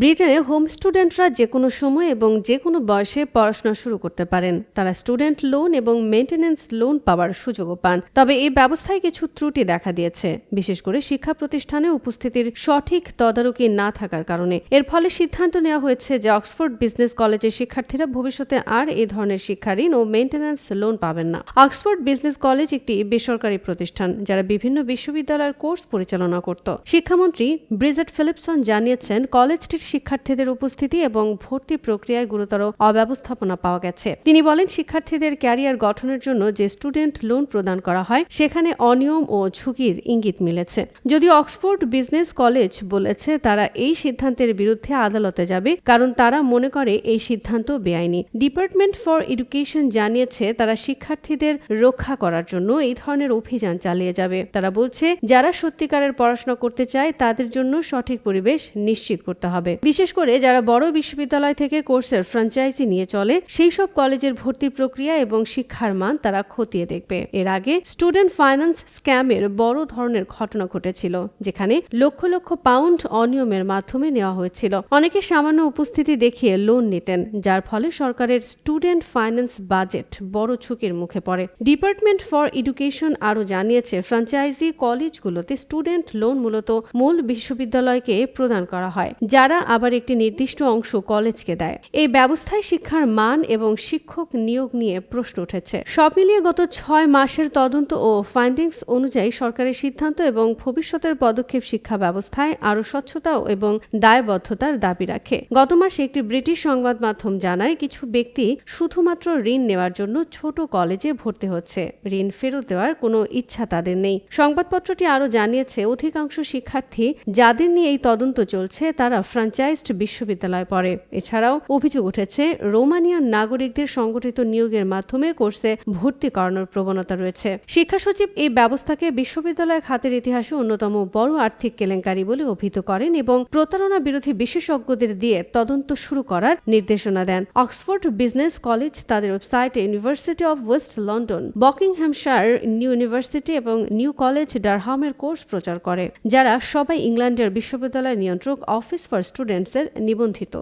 ব্রিটেনে হোম স্টুডেন্টরা যে কোনো সময় এবং যে কোনো বয়সে পড়াশোনা শুরু করতে পারেন। তারা স্টুডেন্ট লোন এবং মেনটেন্যান্স লোন পাওয়ার সুযোগও পান। তবে এই ব্যবস্থায় কিছু ত্রুটি দেখা দিয়েছে। বিশেষ করে শিক্ষা প্রতিষ্ঠানে উপস্থিতির সঠিক তদারকি না থাকার কারণে। এর ফলে সিদ্ধান্ত নেওয়া হয়েছে যে অক্সফোর্ড বিজনেস কলেজের শিক্ষার্থীরা ভবিষ্যতে আর এই ধরনের শিক্ষা ঋণ ও মেনটেন্যান্স লোন পাবেন না। অক্সফোর্ড বিজনেস কলেজ একটি বেসরকারি প্রতিষ্ঠান যারা বিভিন্ন বিশ্ববিদ্যালয়ের কোর্স পরিচালনা করত। শিক্ষামন্ত্রী ব্রিজেট ফিলিপসন জানিয়েছেন, কলেজটির শিক্ষার্থীদের উপস্থিতি এবং ভর্তি প্রক্রিয়ায় গুরুতর অব্যবস্থাপনা পাওয়া গেছে। তিনি বলেন, শিক্ষার্থীদের ক্যারিয়ার গঠনের জন্য যে স্টুডেন্ট লোন প্রদান করা হয়, সেখানে অনিয়ম ও ঝুঁকির ইঙ্গিত মিলেছে। যদিও অক্সফোর্ড বিজনেস কলেজ বলেছে, তারা এই সিদ্ধান্তের বিরুদ্ধে আদালতে যাবে, কারণ তারা মনে করে এই সিদ্ধান্ত বেআইনি। ডিপার্টমেন্ট ফর এডুকেশন জানিয়েছে, তারা শিক্ষার্থীদের রক্ষা করার জন্য এই ধরনের অভিযান চালিয়ে যাবে। তারা বলছে, যারা সত্যিকারের পড়াশোনা করতে চায়, তাদের জন্য সঠিক পরিবেশ নিশ্চিত করতে হবে। বিশেষ করে যারা বড় বিশ্ববিদ্যালয় থেকে কোর্সের ফ্র্যাঞ্চাইজি নিয়ে চলে, সেই সব কলেজের ভর্তি প্রক্রিয়া এবং শিক্ষার মান তারা খতিয়ে দেখবে। এর আগে স্টুডেন্ট ফাইন্যান্স স্ক্যামের বড় ধরনের ঘটনা ঘটেছিল, যেখানে লক্ষ লক্ষ পাউন্ড অনিয়মের মাধ্যমে নেওয়া হয়েছিল। অনেকে সামান্য উপস্থিতি দেখিয়ে লোন নিতেন, যার ফলে সরকারের স্টুডেন্ট ফাইন্যান্স বাজেট বড় ঝুঁকির মুখে পড়ে। ডিপার্টমেন্ট ফর এডুকেশন আরও জানিয়েছে ফ্র্যাঞ্চাইজি কলেজগুলোতে স্টুডেন্ট লোন মূলত মূল বিশ্ববিদ্যালয়কে প্রদান করা হয়, যারা আবার একটি নির্দিষ্ট অংশ কলেজকে দেয়। এই ব্যবস্থায় শিক্ষার মান এবং শিক্ষক নিয়োগ নিয়ে প্রশ্ন উঠেছে। সব মিলিয়ে গত ছয় মাসের তদন্ত ও ফাইন্ডিংস অনুযায়ী সরকারের সিদ্ধান্ত এবং ভবিষ্যতের পদক্ষেপ শিক্ষা ব্যবস্থায় আরও স্বচ্ছতা এবং দায়বদ্ধতার দাবি রাখে। গত মাসে একটি ব্রিটিশ সংবাদ মাধ্যম জানায় কিছু ব্যক্তি শুধুমাত্র ঋণ নেওয়ার জন্য ছোট কলেজে ভর্তি হচ্ছে। ঋণ ফেরত দেওয়ার কোনো ইচ্ছা তাদের নেই। সংবাদপত্রটি আরও জানিয়েছে, অধিকাংশ শিক্ষার্থী যাদের নিয়ে এই তদন্ত চলছে তারা ফ্র্যাঞ্চাইজড বিশ্ববিদ্যালয়ে পড়ে। এছাড়াও অভিযোগ উঠেছে, রোমানিয়ান নাগরিকদের সংগঠিত নিয়োগের মাধ্যমে কোর্সে ভর্তি করানোর প্রবণতা রয়েছে। শিক্ষা সচিব এই ব্যবস্থাকে বিশ্ববিদ্যালয় খাতের ইতিহাসে অন্যতম বড় আর্থিক কেলেঙ্কারি বলে অভিহিত করেন এবং প্রতারণা বিরোধী বিশেষজ্ঞদের দিয়ে তদন্ত শুরু করার নির্দেশনা দেন। অক্সফোর্ড বিজনেস কলেজ তাদের ওয়েবসাইটে University of West London Buckinghamshire New University এবং নিউ কলেজ ডারহামের কোর্স প্রচার করে, যারা সবাই ইংল্যান্ডের বিশ্ববিদ্যালয় নিয়ন্ত্রক অফিস ফর স্টুডেন্টসের নিবন্ধিত।